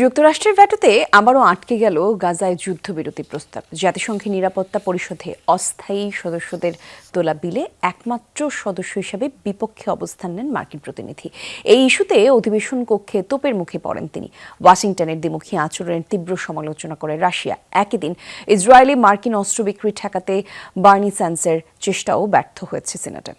যুক্তরাষ্ট্রের ভ্যাটোতে আবারও আটকে গেল গাজায় যুদ্ধবিরতি প্রস্তাব। জাতিসংঘের নিরাপত্তা পরিষদে অস্থায়ী সদস্যদের তোলা বিলে একমাত্র সদস্য হিসাবে বিপক্ষে অবস্থান নেন মার্কিন প্রতিনিধি। এই ইস্যুতে অধিবেশন কক্ষে তোপের মুখে পড়েন তিনি। ওয়াশিংটনের দ্বিমুখী আচরণের তীব্র সমালোচনা করে রাশিয়া। একই দিন ইসরায়েলি মার্কিন অস্ত্র বিক্রি ঠেকাতে বার্নি স্যান্সের চেষ্টাও ব্যর্থ হয়েছে সিনেটে।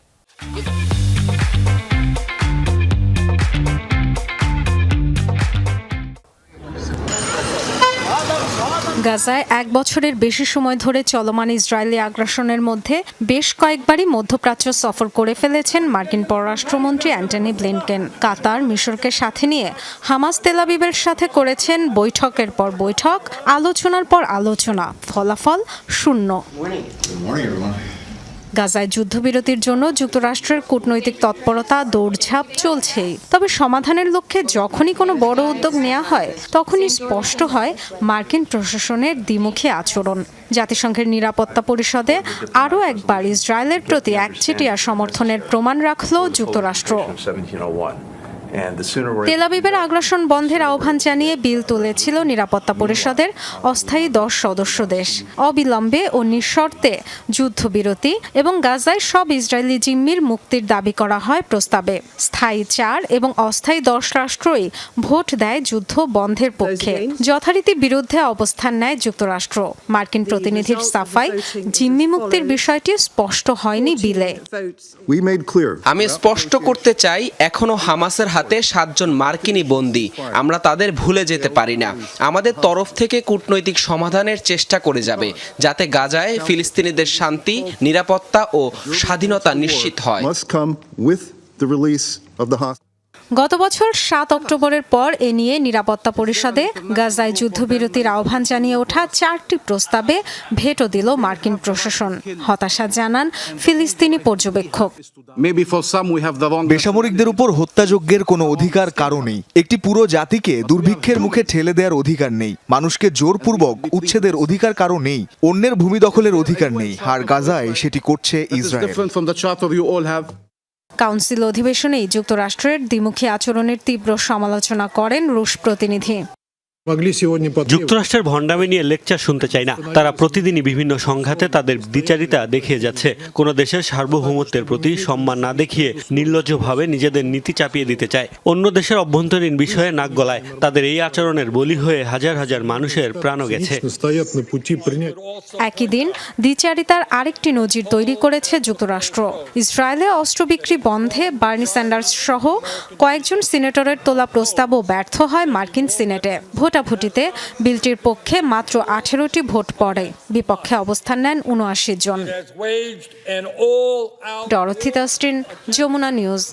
গাজায় এক বছরের বেশি সময় ধরে চলমান ইসরায়েলি আগ্রাসনের মধ্যে বেশ কয়েকবারই মধ্যপ্রাচ্য সফর করে ফেলেছেন মার্কিন পররাষ্ট্রমন্ত্রী অ্যান্টনি ব্লিনকেন। কাতার মিশরকে সাথে নিয়ে হামাস তেলাবিবের সাথে করেছেন বৈঠকের পর বৈঠক, আলোচনার পর আলোচনা। ফলাফল শূন্য. গাজায় যুদ্ধবিরতির জন্য যুক্তরাষ্ট্রের কূটনৈতিক তৎপরতা, দৌড়ঝাঁপ চলছে। তবে সমাধানের লক্ষ্যে যখনই কোনো বড় উদ্যোগ নেওয়া হয়, তখনই স্পষ্ট হয় মার্কিন প্রশাসনের দ্বিমুখী আচরণ। জাতিসংঘের নিরাপত্তা পরিষদে আরও একবার ইসরায়েলের প্রতি একচেটিয়া সমর্থনের প্রমাণ রাখল যুক্তরাষ্ট্র। 1701. And the sooner we're তেলাবিবের আগ্রাসন বন্ধের আহ্বান জানিয়ে বিল তুলেছিল নিরাপত্তা পরিষদের অস্থায়ী দশ সদস্য দেশ। অবিলম্বে ও নিঃশর্তে যুদ্ধবিরতি এবং গাজায় সব ইসরায়েলি জিম্মির মুক্তির দাবি করা হয় প্রস্তাবে। স্থায়ী চার এবং অস্থায়ী দশ রাষ্ট্রই ভোট দেয় যুদ্ধ বন্ধের পক্ষে। যথারীতি বিরুদ্ধে অবস্থান নেয় যুক্তরাষ্ট্র। মার্কিন প্রতিনিধির সাফাই জিম্মি মুক্তির বিষয়টি স্পষ্ট হয়নি বিলে। আমি স্পষ্ট করতে চাই এখনও হামাসের হাতে সাতজন মার্কিনী বন্দী। আমরা তাদের ভুলে যেতে পারি না। আমাদের তরফ থেকে কূটনৈতিক সমাধানের চেষ্টা করে যাবে, যাতে গাজায় ফিলিস্তিনিদের শান্তি, নিরাপত্তা ও স্বাধীনতা নিশ্চিত হয়। গত বছর সাত অক্টোবরের পর এ নিয়ে নিরাপত্তা পরিষদে গাজায় যুদ্ধবিরতির আহ্বান জানিয়ে ওঠা চারটি প্রস্তাবে ভেটো দিল মার্কিন প্রশাসন। হতাশা জানান ফিলিস্তিনি পর্যবেক্ষক। বেসামরিকদের উপর হত্যাযজ্ঞের কোনো অধিকার কারও নেই। একটি পুরো জাতিকে দুর্ভিক্ষের মুখে ঠেলে দেওয়ার অধিকার নেই। মানুষকে জোরপূর্বক উচ্ছেদের অধিকার কারও নেই। অন্যের ভূমি দখলের অধিকার নেই। আর গাজায় সেটি করছে ইসরায়েল। কাউন্সিল অধিবেশনেই যুক্তরাষ্ট্রের দ্বিমুখী আচরণের তীব্র সমালোচনা করেন রুশ প্রতিনিধি। যুক্তরাষ্ট্রের ভণ্ডামি নিয়ে লেকচার শুনতে চাই না। তারা প্রতিদিনই বিভিন্ন সংঘাতে তাদের দ্বিচারিতা দেখিয়ে যাচ্ছে। কোন দেশের সার্বভৌমত্বের প্রতি সম্মান না দেখিয়ে নির্লজ্জভাবে নিজেদের নীতি চাপিয়ে দিতে চায়। অন্য দেশের অভ্যন্তরীণ বিষয়ে নাক গলায়। তাদের এই আচরণের বলি হয়ে হাজার হাজার মানুষের প্রাণও গেছে। একই দিন দ্বিচারিতার আরেকটি নজির তৈরি করেছে যুক্তরাষ্ট্র। ইসরায়েলে অস্ত্র বিক্রি বন্ধে বার্নি স্যান্ডার্স সহ কয়েকজন সিনেটরের তোলা প্রস্তাবও ব্যর্থ হয় মার্কিন সিনেটে। ভোটাভুটিতে বিলটির পক্ষে মাত্র আঠেরোটি ভোট পড়ে। বিপক্ষে অবস্থান নেন উনআশি জন। ডরথি তাস্টিন যমুনা নিউজ।